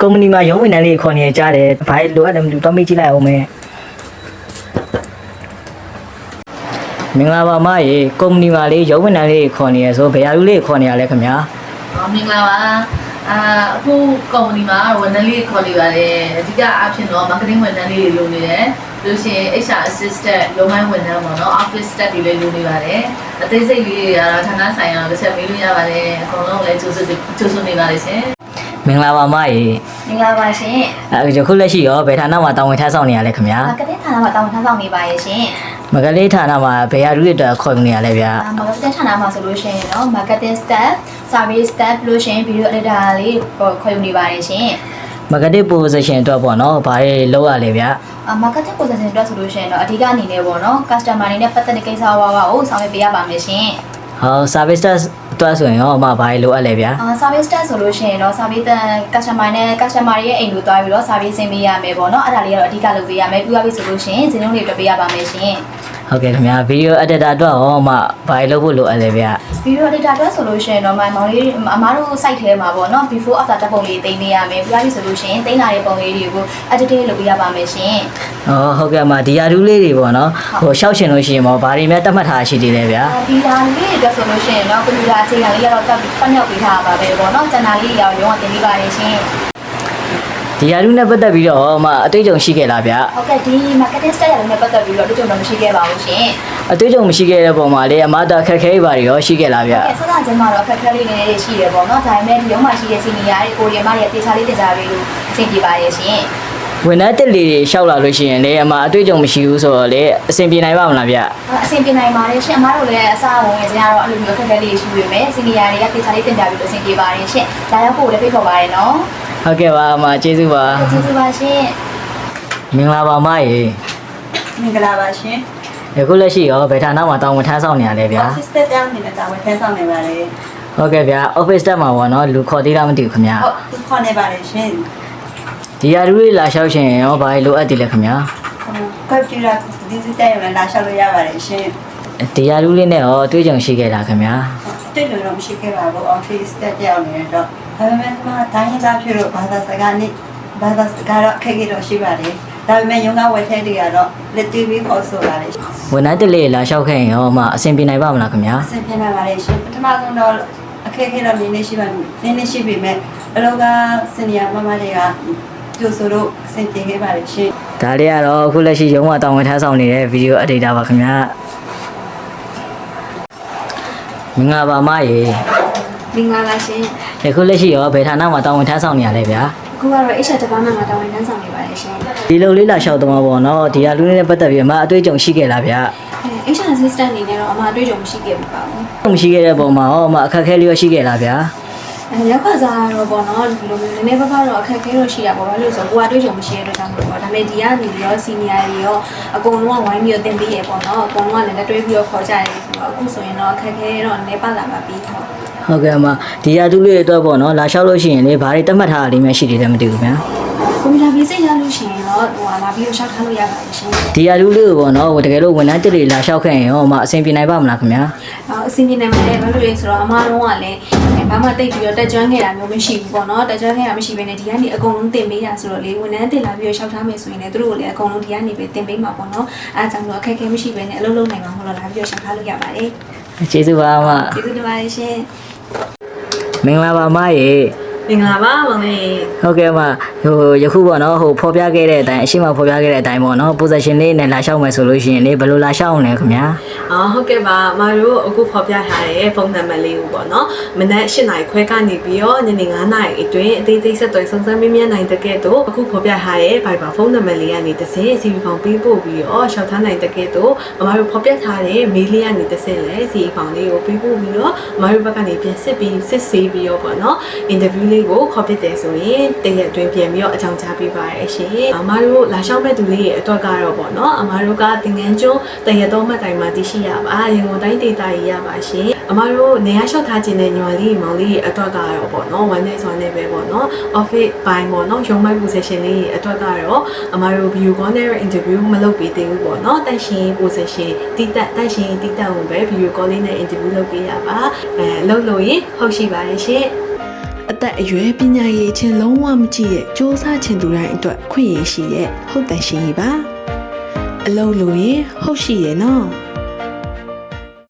ကုမ္ပဏီမှာရုံးဝန်ထမ်းလေးခေါ်နေကြတယ်ဘာလိုအပ်တယ်မသိဘူးတော့မေးကြည့်လိုက်အောင်မယ်မင်္ဂလာပါမရေကုမ္ပဏီမှာလေးရုံးဝန်ထမ်းလေးခေါ်နေရဆိုဘယ်ရာလူလေးခေါ်နေရလဲခင်ဗျာဟောမင်္ဂလာပါအာအခုကုမ္ပဏီမှာဝန်ထမ်းလေးခေါ်နေပါတယ်အဓိကအဖြစ်တော့ marketing ဝန်ထမ်းလေးတွေလုပ်နေတယ်လို့ရှိရင် HR assistant ရုံးပိုင်းဝန်ထမ်းပေါ့နော် office staff တွေလည်းလုပ်နေပါတယ်အသေးစိတ်လေးတွေကတော့ဌာနဆိုင်ရာတစ်ချက်မေးလို့ရပါတယ်အကုန်လုံးလည်းကြိုးစုကြိုးစုနေပါတယ်ရှင် မင်္ဂလာပါမရေမင်္ဂလာပါရှင်အဲယခုလက်ရှိရောဘယ်ဌာနမှာတာဝန်ထမ်းဆောင်နေရလဲခင်ဗျာ။မာကတင်ဌာနမှာတာဝန်ထမ်းဆောင်နေပါရဲ့ရှင်မကလေးဌာနမှာဘယ်ရာလူတွေအတွက်ခေါ်နေရလဲဗျာ။အာမာကတင်ဌာနမှာဆိုလို့ရှိရင်တော့ marketing staff, service staff လို့ရှိရင် video editor လေးခေါ်ခေါ်ယူနေပါရဲ့ရှင်မကလေး position အတွက်ပေါ့နော်ဘာတွေလုပ်ရလဲဗျာ။အာ marketing position အတွက်ဆိုလို့ရှိရင်တော့အဓိကအနေနဲ့ပေါ့နော် customer တွေနဲ့ပတ်သက်တဲ့ကိစ္စဝါဝါကိုဆောင်ရွက်ပေးရပါမယ်ရှင်ဟော service test အတွက်ဆိုရင်ရောအမဘာတွေလိုအပ်လဲဗျာ။အာ service staff ဆိုလို့ရှိရင်တော့ service တန် customer နဲ့ customer ရဲ့အိမ်ကိုတွားပြီးတော့ service ဆင်းပေးရမယ်ပေါ့နော်။အဲ့ဒါလေးကတော့အဓိကလုပ်ပေးရမယ်။ပြီးသွားပြီဆိုလို့ရှိရင်ဈေးနှုန်းတွေအတွက်ပေးရပါမယ်ရှင်။ ဟုတ်ကဲ့ခင်ဗျာ video editor အတွက်ရောအမဘာတွေလုပ်ဖို့လိုအပ်လဲဗျာဗီဒီယို editor အတွက်ဆိုလို့ရှိရင်တော့မမောင်လေးအမားတို့ site ထဲမှာပေါ့နော် before after တပ်ပုံလေးတင်ပေးရမယ်ပြရပြီဆိုလို့ရှိရင်တင်လာတဲ့ပုံလေးတွေကို edit လုပ်ပေးရပါမယ်ရှင်ဟောဟုတ်ကဲ့အမဒီရာလူလေးတွေပေါ့နော်ဟိုရှောက်ရှင်လို့ရှိရင်ပေါ့ဘာတွေများတတ်မှတ်ထားရှိသေးလဲဗျာဒီဒါလေးတွေအတွက်ဆိုလို့ရှိရင်တော့ကွန်ပျူတာအခြေခံလေးကတော့တက်ပြီးပတ်မြောက်ပေးထားပါပဲပေါ့နော်ကျန်တာလေးတွေရောရုံးကတင်ပေးပါရရှင် ဒီရာလူနဲ့ပတ်သက်ပြီးတော့အမအတွေ့အကြုံရှိခဲ့လားဗျာဟုတ်ကဲ့ဒီ marketing staff ရတဲ့ပတ်သက်ပြီးတော့တို့ကြုံတော့မရှိခဲ့ပါဘူးရှင်အတွေ့အကြုံမရှိခဲ့တဲ့ပုံမှာလေအမတော့ခက်ခဲပါတွေရောရှိခဲ့လားဗျာကဲဆက်လာခြင်းမှာတော့အခက်အခဲလေးနည်းနည်းရှိတယ်ပေါ့နော်ဒါပေမဲ့ဒီရုံးမှာရှိတဲ့စီနီယာတွေကိုရီယမ်မတွေတေချာလေးတင်ကြပေးလို့အဆင်ပြေပါရဲ့ရှင်ဝန်ထမ်းတက်လေးတွေရှောက်လာလို့ရှိရင်လေအမအတွေ့အကြုံမရှိဘူးဆိုတော့လေအဆင်ပြေနိုင်ပါမလားဗျအဆင်ပြေနိုင်ပါတယ်ရှင်အမားတို့လည်းအစားအဝင်ငယ်ချင်းကတော့အဲ့လိုမျိုးအခက်အခဲလေးရှိပေမဲ့စီနီယာတွေကတေချာလေးတင်ပြပြီးလို့အဆင်ပြေပါတယ်ရှင်ဒါရောက်ဖို့လည်းဖိတ်ခေါ်ပါတယ်နော် ဟုတ်ကဲ့ပါအမကျေးဇူးပါကျေးဇူးပါရှင်မင်္ဂလာပါမရေမင်္ဂလာပါရှင်ယခုလက်ရှိရောဘယ်ဌာနမှာတာဝန်ထမ်းဆောင်နေရလဲဗျာ။ office staff တောင်းနေတာဝန်ထမ်းဆောင်နေပါလေဟုတ်ကဲ့ဗျာ office staff မှာပေါ့နော်လူခေါ်သေးလားမသိဘူးခင်ဗျာ။ဟုတ်ဒီခေါ်နေပါလေရှင်ဒီရာလူတွေလာလျှောက်ရှင်ရောဘာတွေလိုအပ်သေးလဲခင်ဗျာ။ computer digital ရလာရှောက်လို့ရပါတယ်ရှင်ဒီရာလူလေးနဲ့ရောအတွေ့အကြုံရှိခဲ့လားခင်ဗျာ။ တိတ်လို့တော့မရှိခဲ့ပါဘူး office staff တောင်းနေတော့ဒါပေမဲ့မှတိုင်းရင်းသားဖြစ်လို့ဘာသာစကားနဲ့ဘာသာစကားတော့အခက်အခဲတော့ရှိပါတယ်။ဒါပေမဲ့ရုံးကဝယ်ထက်တွေကတော့လက်တွေ့ပြီးခေါ်ဆိုပါလေရှင်ဝန်ထမ်းတက်လေးလာလျှောက်ခဲ့ရင်ရောအမအဆင်ပြေနိုင်ပါမလားခင်ဗျာ။အဆင်ပြေနေပါလေရှင်။ပထမဆုံးတော့အခက်အခဲတော့နည်းနည်းရှိပါနည်းနည်းရှိပေမဲ့အလောကစင်နီယာမမတွေကကျိုးဆိုတော့အဆင်ပြေခဲ့ပါလေရှင်။ဒါလေးကတော့အခုလက်ရှိရုံးမှာတာဝန်ထမ်းဆောင်နေတဲ့ video editor ပါခင်ဗျာ မင်္ဂလာပါမရေမင်္ဂလာပါရှင်ယခုလက်ရှိရောဘယ်ဌာနမှာတာဝန်ထမ်းဆောင်နေရလဲဗျာအခုကတော့ HR department မှာတာဝန်ထမ်းဆောင်နေပါတယ်ရှင်ဒီလိုလေးလာလျှောက်တော့ပေါ့နော်ဒီရာလူလေးနဲ့ပတ်သက်ပြီးအမအတွေ့အကြုံရှိခဲ့လားဗျာအဲ HR assistant အနေနဲ့တော့အမှအတွေ့အကြုံမရှိခဲ့ဘူးပါဘူးမရှိခဲ့တဲ့ပုံမှာရောအမအခက်အခဲလေးရောရှိခဲ့လားဗျာအဲ ရောက်ခါစားတော့ပေါ့နော်ဒီလိုမျိုးနည်းနည်းပါးပါးတော့အခက်အခဲတော့ရှိတာပေါ့ဘာလို့လဲဆိုတော့ကိုကအတွေ့အကြုံမရှိတဲ့အတွက်ကြောင့်မလို့ပေါ့ဒါပေမဲ့ဒီကနေပြီးတော့ senior တွေရောအကုန်လုံးကဝိုင်းပြီးတော့တင်ပေးရပေါ့နော်အကုန်လုံးကလည်းလက်တွဲပြီးတော့ခေါ်ကြရတယ်ဆိုတော့အခုဆိုရင်တော့အခက်အခဲတော့နည်းပါးလာပါပြီဟုတ်ဟုတ်ကဲ့အမဒီရာလူလေးအတွက်ပေါ့နော်လာလျှောက်လို့ရှိရင်လေဘာတွေတတ်မှတ်ထားတာလေးများရှိသေးတယ်မသိဘူးဗျာ ကွန်ပျူတာပြီးစိတ်ရလို့ရှိရင်တော့ဟိုလာပြီးတော့ရှောက်ထားလို့ရပါတယ်ရှင်ဒီရာလူလေးကိုပေါ့နော်တကယ်လို့ဝန်ထမ်းတက်လေးလာလျှောက်ခဲ့ရင်ရောအမအဆင်ပြေနိုင်ပါမလားခင်ဗျာအော်အစီအစဉ်နဲ့မလဲဘာလို့လဲဆိုတော့အမားလုံးကလည်းဘာမှတိတ်ပြီးတော့တက်ကြွခဲ့တာမျိုးမရှိဘူးပေါ့နော်တက်ကြွခဲ့တာမရှိဘဲနဲ့ဒီကနေအကုန်လုံးတင်ပေးတာဆိုတော့လေဝန်ထမ်းတင်လာပြီးတော့ရှောက်ထားမယ်ဆိုရင်လည်းသူတို့ကိုလည်းအကုန်လုံးဒီကနေပဲတင်ပေးမှာပေါ့နော်အဲဒါကြောင့်လို့အခက်အခဲမရှိဘဲနဲ့အလုပ်လုပ်နိုင်မှာမဟုတ်တော့လာပြီးတော့ရှောက်ထားလို့ရပါတယ်ကျေးဇူးပါအမကျေးဇူးတင်ပါတယ်ရှင်မင်္ဂလာပါအမရေ မင်္ဂလာပါမောင်လေးဟုတ်ကဲ့အမဟိုယခုပေါ့နော်ဟိုဖော်ပြခဲ့တဲ့အတိုင်းအရှိမဖော်ပြခဲ့တဲ့အတိုင်းပေါ့နော် position လေးနဲ့လာလျှောက်မယ်ဆိုလို့ရှိရင်လေဘယ်လိုလာလျှောက်အောင်လဲခင်ဗျာအော်ဟုတ်ကဲ့ပါအမတို့အခုဖော်ပြထားတဲ့ဖုန်းနံပါတ်လေးကိုပေါ့နော်မနက်၈နာရီခွဲကနေပြီးတော့ညနေ9နာရီအတွင်းအသေးသေးဆက်သွယ်စုံစမ်းမေးမြန်းနိုင်တဲ့ကဲ့သို့အခုဖော်ပြထားတဲ့ Viber ဖုန်းနံပါတ်လေးကနေတစ်ဆင့် CV ဖောင်ပေးပို့ပြီးတော့ရှောက်ထားနိုင်တဲ့ကဲ့သို့အမတို့ဖော်ပြထားတဲ့ mail လေးကနေတစ်ဆင့်လဲ CV ဖောင်လေးကိုပေးပို့ပြီးတော့အမတို့ဘက်ကနေပြန်စစ်ပြီးစစ်ဆေးပြီးတော့ပေါ့နော် interview လေးကိုခေါ်ပြတယ်ဆိုရင်တရက်အတွင်းပြန်ပြီးတော့အကြောင်းကြားပေးပါရရှင်အမတို့လာရှောက်မဲ့သူလေးရဲ့အတွက်ကတော့ပေါ့နော်အမတို့ကတင်ငန်းကျွန်းတရက်တော်မှတ်တိုင်မှာတရှိရပါရန်ကုန်တိုင်းဒေသကြီးရပါရှင်အမတို့နေရာလျှောက်ထားခြင်းတဲ့ညီမလေးမောင်လေးရဲ့အတွက်ကတော့ပေါ့နော် one day ဆိုနေပဲပေါ့နော် office ဘိုင်းပေါ့နော်ရုံးပိုင်း position လေးရဲ့အတွက်ကတော့အမတို့ view call နဲ့ interview မလုပ်ပေးသေးဘူးပေါ့နော်တန့်ရှင် position တိတက်တန့်ရှင်တိတက်ဝင်ပဲ view call လေးနဲ့ interview လုပ်ပေးရပါအဲလုပ်လို့ရင်ဟုတ်ရှိပါရဲ့ရှင် အသက်အရွယ်ပညာရေးချင်းလုံးဝမကြည့်တဲ့စ조사ချင်သူတိုင်းအတွက်ခွင့်ရရှိရဲ့ဟုတ်တယ်ရှင်ကြီးပါအလုံးလို့ရင်ဟုတ်ရှိရဲ့နော်